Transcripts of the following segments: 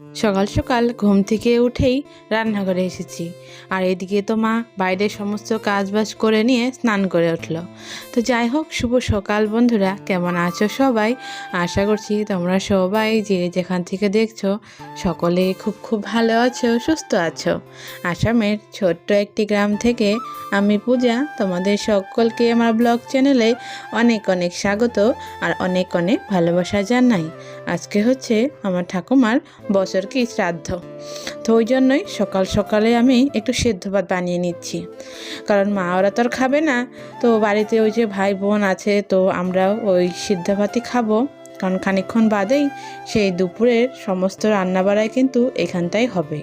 সকাল সকাল ঘুম থেকে উঠেই রান্নাঘরে এসেছি। আর এদিকে তো মা বাইরের সমস্ত কাজবাজ করে নিয়ে স্নান করে উঠল। তো যাই হোক, শুভ সকাল বন্ধুরা, কেমন আছো সবাই? আশা করছি তোমরা সবাই যে যেখান থেকে দেখছ, সকলে খুব খুব ভালো আছো, সুস্থ আছো। আসামের ছোট্ট একটি গ্রাম থেকে আমি পূজা, তোমাদের সকলকে আমার ব্লগ চ্যানেলে অনেক অনেক স্বাগত আর অনেক অনেক ভালোবাসা জানাই। আজকে হচ্ছে আমার ঠাকুমার বছর কি শ্রাদ্ধ। তো ওই জন্যই সকাল সকালে আমি একটু সেদ্ধ ভাত বানিয়ে নিচ্ছি। কারণ মা ওরা তো আর খাবে না। তো বাড়িতে ওই যে ভাই বোন আছে, তো আমরা ওই সিদ্ধ ভাতই খাব। কারণ খানিকক্ষণ বাদেই সেই দুপুরের সমস্ত রান্নাবাড়াই কিন্তু এখানটাই হবে।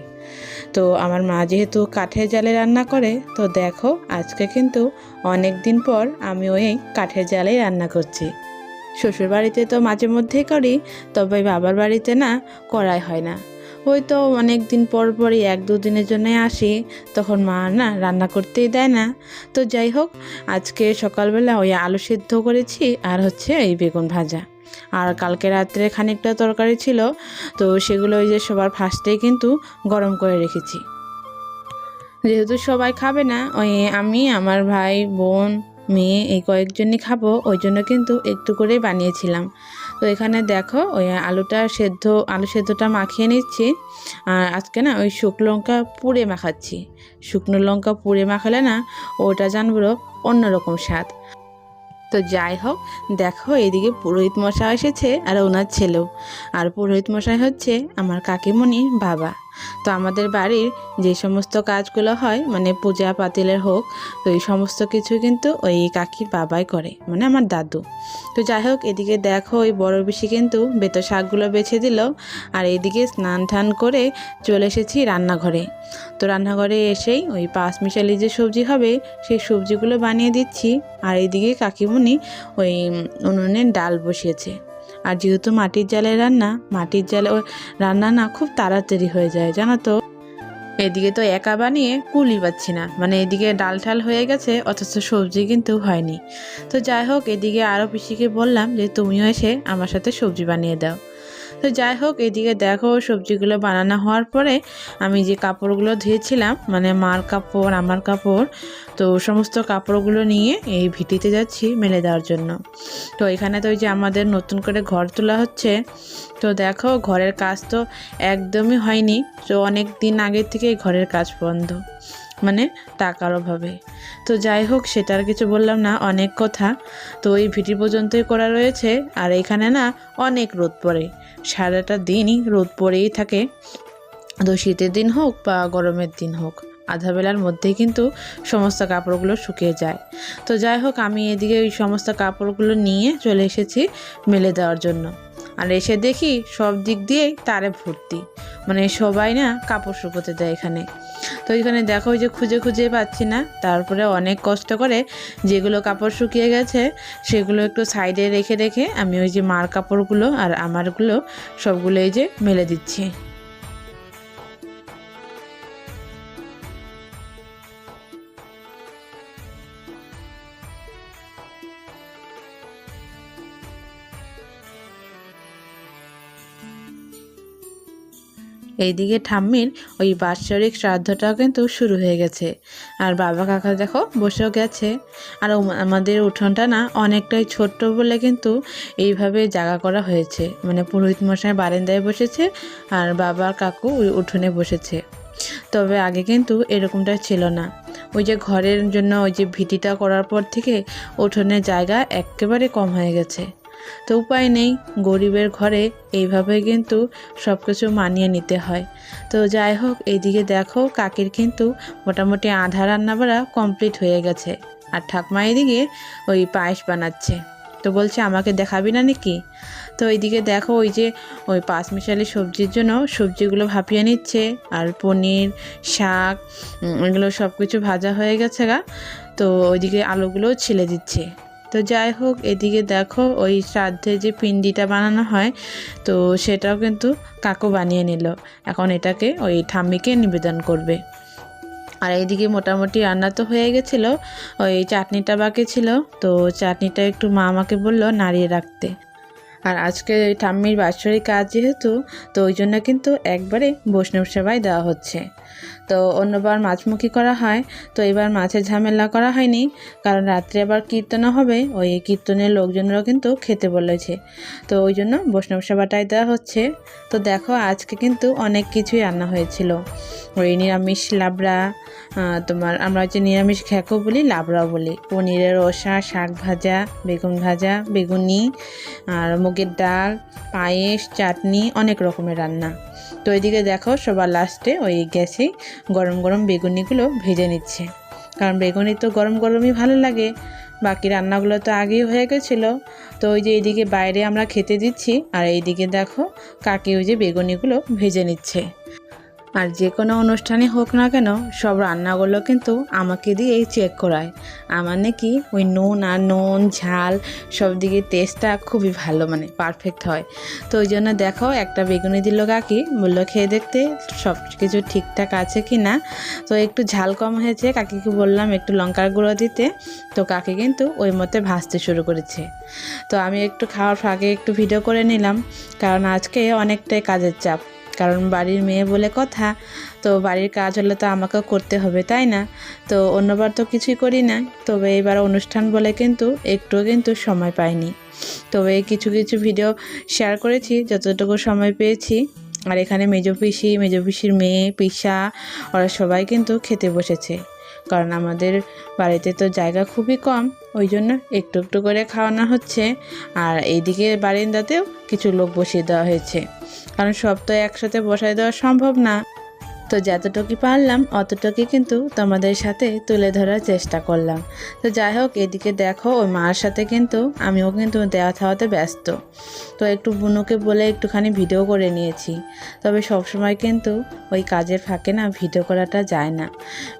তো আমার মা যেহেতু কাঠের জালে রান্না করে, তো দেখো আজকে কিন্তু অনেক দিন পর আমি ওই কাঠের জালেই রান্না করছি। শ্বশুর বাড়িতে তো মাঝে মধ্যেই করি, তবে বাবার বাড়িতে না করাই হয় না। ওই তো অনেক দিন পর পরই এক দু দিনের জন্য আসি, তখন মা না রান্না করতেই দেয় না। তো যাই হোক, আজকে সকালবেলা ওই আলু সিদ্ধ করেছি আর হচ্ছে এই বেগুন ভাজা। আর কালকে রাত্রে খানিকটা তরকারি ছিল, তো সেগুলো ওই যে সবার ফার্স্টেই কিন্তু গরম করে রেখেছি। যেহেতু সবাই খাবে না, ওই আমি, আমার ভাই, বোন মেয়ে এই কয়েকজনই খাব, ওই জন্য কিন্তু একটু করে বানিয়েছিলাম। তো এখানে দেখো, ওই আলুটা সেদ্ধ, আলু সেদ্ধটা মাখিয়ে নিচ্ছি। আর আজকে না ওই শুকনো লঙ্কা পুড়ে মাখাচ্ছি। শুকনো লঙ্কা পুড়ে মাখালে না ওটা জানব অন্যরকম স্বাদ। তো যাই হোক, দেখো এদিকে পুরোহিত মশাই এসেছে আর ওনার ছেলেও। আর পুরোহিত মশাই হচ্ছে আমার কাকিমণি বাবা। তো আমাদের বাড়ির যে সমস্ত কাজগুলো হয় মানে পূজা পাতিলের হোক, তো এই সমস্ত কিছু কিন্তু ওই কাকির বাবাই করে মানে আমার দাদু। তো যাই হোক, এদিকে দেখো ওই বড় বেশি কিন্তু বেতো শাকগুলো বেছে দিল আর এদিকে স্নান টান করে চলে এসেছি রান্নাঘরে। তো রান্নাঘরে এসেই ওই পাঁচ মিশালি যে সবজি হবে, সেই সবজিগুলো বানিয়ে দিচ্ছি। আর এইদিকে কাকিমণি ওই উনুনের ডাল বসিয়েছে। আর যেহেতু মাটির জালে রান্না, মাটির জালে রান্না না খুব তাড়াতাড়ি হয়ে যায়, জানো তো? এদিকে তো একা বানিয়ে কুলি পাচ্ছি না। মানে এদিকে ডাল ঠাল হয়ে গেছে, অথচ সবজি কিন্তু হয়নি। তো যাই হোক, এদিকে আরও পিসিকে বললাম যে, তুমিও এসে আমার সাথে সবজি বানিয়ে দাও। তো যাই হোক, এদিকে দেখো সবজিগুলো বানানো হওয়ার পরে আমি যে কাপড়গুলো ধুয়েছিলাম মানে মার কাপড়, আমার কাপড়, তো সমস্ত কাপড়গুলো নিয়ে এই ভিটিতে যাচ্ছি মেলে দেওয়ার জন্য। তো এখানে তো ওই যে আমাদের নতুন করে ঘর তোলা হচ্ছে, তো দেখো ঘরের কাজ তো একদমই হয়নি, তো অনেক দিন আগের থেকেই ঘরের কাজ বন্ধ মানে টাকার অভাবে। তো যাই হোক, সেটা আর কিছু বললাম না, অনেক কথা। তো এই ভিটি পর্যন্তই করা রয়েছে, আর এখানে না অনেক রোদ পড়ে। সারাটা দিনই রোদ পড়েই থাকে। তো শীতের দিন হোক বা গরমের দিন হোক, আধা বেলার মধ্যেই কিন্তু সমস্ত কাপড়গুলো শুকিয়ে যায়। তো যাই হোক, আমি এদিকে ওই সমস্ত কাপড়গুলো নিয়ে চলে এসেছি মেলে দেওয়ার জন্য। আর এসে দেখি সব দিক দিয়েই তারে ভর্তি। মানে সবাই না কাপড় শুকোতে দেয় এখানে। তো এখানে দেখো ওই যে খুঁজে খুঁজে পাচ্ছি না। তারপরে অনেক কষ্ট করে যেগুলো কাপড় শুকিয়ে গেছে, সেগুলো একটু সাইডে রেখে রেখে আমি ওই যে মার কাপড়গুলো আর আমারগুলো সবগুলো এই যে মেলে দিচ্ছি। এইদিকে ঠাম্মির ওই বাৎসরিক শ্রাদ্ধটাও কিন্তু শুরু হয়ে গেছে। আর বাবা কাকা দেখো বসেও গেছে। আর আমাদের উঠোনটা না অনেকটাই ছোট্ট বলে কিন্তু এইভাবে জায়গা করা হয়েছে। মানে পুরোহিত মশাই বারান্দায় বসেছে আর বাবা কাকু ওই উঠোনে বসেছে। তবে আগে কিন্তু এরকমটা ছিল না। ওই যে ঘরের জন্য ওই যে ভিটিটা করার পর থেকে উঠোনের জায়গা একেবারে কম হয়ে গেছে। তো উপায় নেই, গরিবের ঘরে এইভাবে কিন্তু সব কিছু মানিয়ে নিতে হয়। তো যাই হোক, এইদিকে দেখো কাকির কিন্তু মোটামুটি আধা রান্নাবাড়া কমপ্লিট হয়ে গেছে। আর ঠাকমা এদিকে ওই পায়েস বানাচ্ছে। তো বলছে, আমাকে দেখাবি না নাকি? তো এইদিকে দেখো ওই যে ওই পাঁচ মিশালি সবজির জন্য সবজিগুলো ভাপিয়ে নিচ্ছে, আর পনির, শাক এগুলো সব কিছু ভাজা হয়ে গেছে গা। তো ওইদিকে আলুগুলোও ছিলে দিচ্ছে। তো যাই হোক, এদিকে দেখো ওই শ্রাদ্ধে যে পিন্ডিটা বানানো হয়, তো সেটাও কিন্তু কাকু বানিয়ে নিল। এখন এটাকে ওই ঠাম্মিকে নিবেদন করবে। আর এইদিকে মোটামুটি রান্না তো হয়ে গেছিল, ওই চাটনিটা বাকি ছিল, তো চাটনিটা একটু মা আমাকে বলল নাড়িয়ে রাখতে। আর আজকে ওই ঠাম্মির বাৎসরিক কাজ যেহেতু, তো ওই জন্য কিন্তু একবারে বৈষ্ণব সেবাই দেওয়া হচ্ছে। তো অন্যবার মাছমুখী করা হয়। তো এবার মাছের ঝামেলা করা হয়নি। কারণ রাত্রে আবার কীর্তনও হবে। ওই কীর্তনের লোকজনরাও কিন্তু খেতে বলেছে। তো ওই জন্য বৈষ্ণব সেবাটাই দেওয়া হচ্ছে। তো দেখো, আজকে কিন্তু অনেক কিছুই রান্না হয়েছিল। ওই নিরামিষ লাবড়া তোমার আমরা যে নিরামিষ খেকো বলি, লাবড়াও বলি। পনিরের রসা, শাক ভাজা, বেগুন ভাজা, বেগুনি, আর মুগের ডাল, পায়েস, চাটনি, অনেক রকমের রান্না। তো ওইদিকে দেখো, সবার লাস্টে ওই গ্যাসে গরম গরম বেগুনিগুলো ভেজে নিচ্ছে। কারণ বেগুনি তো গরম গরমই ভালো লাগে। বাকি রান্নাগুলো তো আগেই হয়ে গেছিল। তো ওই যে এইদিকে বাইরে আমরা খেতে দিচ্ছি। আর এইদিকে দেখো কাকি ওই যে বেগুনিগুলো ভেজে নিচ্ছে। আর যে কোনো অনুষ্ঠানে হোক না কেন, সব রান্নাগুলো কিন্তু আমাকে দিয়েই চেক করায়। আমার নাকি ওই নুন আর নুন, ঝাল, সব দিকে টেস্টটা খুবই ভালো মানে পারফেক্ট হয়। তো ওই জন্য দেখো, একটা বেগুনি দিল কাকি, বলল, খেয়ে দেখতে সব কিছু ঠিকঠাক আছে কি না? তো একটু ঝাল কম হয়েছে, কাকিকে বললাম একটু লঙ্কার গুঁড়ো দিতে। তো কাকি কিন্তু ওই মতে ভাজতে শুরু করেছে। তো আমি একটু খাওয়ার ফাঁকে একটু ভিডিও করে নিলাম, কারণ আজকে অনেকটাই কাজের চাপ। কারণ বাড়ির মেয়ে বলে কথা, তো বাড়ির কাজ হলে তো আমাকেও করতে হবে, তাই না? তো অন্যবার তো কিছুই করি না। তবে এবার অনুষ্ঠান বলে কিন্তু একটুও কিন্তু সময় পাইনি। তবে কিছু কিছু ভিডিও শেয়ার করেছি, যতটুকু সময় পেয়েছি। আর এখানে মেজো পিসি, মেজো পিসির মেয়ে, পিসা, ওরা সবাই কিন্তু খেতে বসেছে। কারণ আমাদের বাড়িতে তো জায়গা খুবই কম, ওই জন্য একটু একটু করে খাওয়ানো হচ্ছে। আর এইদিকে বারিন্দাতেও কিছু লোক বসিয়ে দেওয়া হয়েছে। কারণ সব তো একসাথে বসায় দেওয়া সম্ভব না। তো যতটুকু পারলাম অতটুকু কিন্তু তোমাদের সাথে তুলে ধরার চেষ্টা করলাম। তো যাই হোক, এদিকে দেখো ওই মার সাথে কিন্তু আমিও কিন্তু দেওয়া থাওয়াতে ব্যস্ত। তো একটু বুনুকে বলে একটুখানি ভিডিও করে নিয়েছি। তবে সব সময় কিন্তু ওই কাজের ফাঁকে না ভিডিও করাটা যায় না।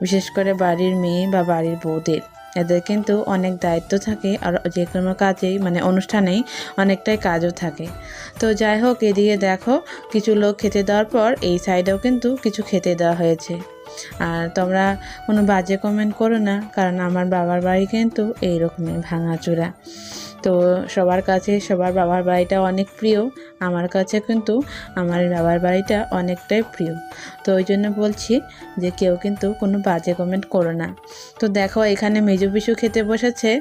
বিশেষ করে বাড়ির মেয়ে বা বাড়ির বউদের। এদের কিন্তু অনেক দায়িত্ব থাকে আর যে কোনো কাজেই মানে অনুষ্ঠানেই অনেকটাই কাজও থাকে। তো যাই হোক, এদিকে দেখো, কিছু লোক খেতে দেওয়ার পর এই সাইডেও কিন্তু কিছু খেতে দেওয়া হয়েছে। আর তোমরা কোনো বাজে কমেন্ট করো না, কারণ আমার বাবার বাড়ি কিন্তু এইরকমই ভাঙাচোরা। তো সবার কাছে, সবার বাবার বাড়িটা অনেক প্রিয়। আমার কাছে কিন্তু আমার বাবার বাড়িটা অনেকটাই প্রিয়। তো ওই জন্য বলছি যে কেউ কিন্তু কোনো বাজে কমেন্ট করো না। তো দেখো এখানে মেজু পিসু খেতে বসেছে,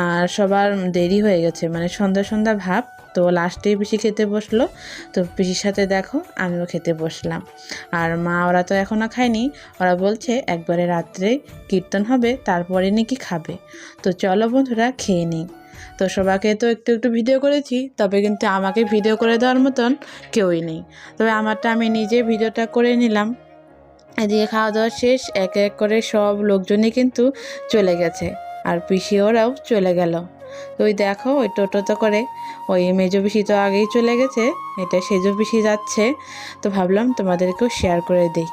আর সবার দেরি হয়ে গেছে মানে সন্ধ্যা সন্ধ্যা ভাব। তো লাস্টেই পিসি খেতে বসল, তো পিসির সাথে দেখো আমিও খেতে বসলাম। আর মা ওরা তো এখনও খায়নি, ওরা বলছে একবারে রাত্রে কীর্তন হবে, তারপরে নাকি খাবে। তো চলো বন্ধুরা, খেয়ে নিই। তো সবাইকে তো একটু একটু ভিডিও করেছি, তবে কিন্তু আমাকে ভিডিও করে দেওয়ার মতন কেউই নেই। তবে আমারটা আমি নিজে ভিডিওটা করে নিলাম। এদিকে খাওয়া দাওয়া শেষ, এক এক করে সব লোকজনই কিন্তু চলে গেছে, আর পিসি ওরাও চলে গেল। তো ওই দেখো, ওই টোটোতে করে ওই মেজো পিসি তো আগেই চলে গেছে, এটা সেজো পিসি যাচ্ছে, তো ভাবলাম তোমাদেরকেও শেয়ার করে দিই।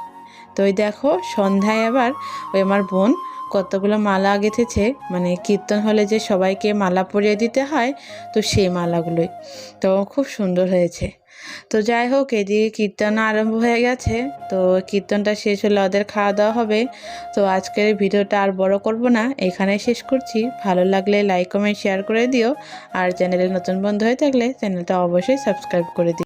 তো ওই দেখো, সন্ধ্যায় আবার ওই আমার বোন কতগুলো মালা গেঁথেছে মানে কীর্তন হলে যে সবাইকে মালা পরিয়ে দিতে হয়, তো সেই মালাগুলোই। তো খুব সুন্দর হয়েছে। তো যাই হোক, এদিকে কীর্তন আরম্ভ হয়ে গেছে। তো কীর্তনটা শেষ হলে ওদের খাওয়া দাওয়া হবে। তো আজকের ভিডিওটা আর বড় করব না এখানে শেষ করছি। ভালো লাগলে লাইক, কমেন্ট, শেয়ার করে দিও। আর চ্যানেলে নতুন বন্ধু হয়ে থাকলে চ্যানেলটা অবশ্যই সাবস্ক্রাইব করে দিও।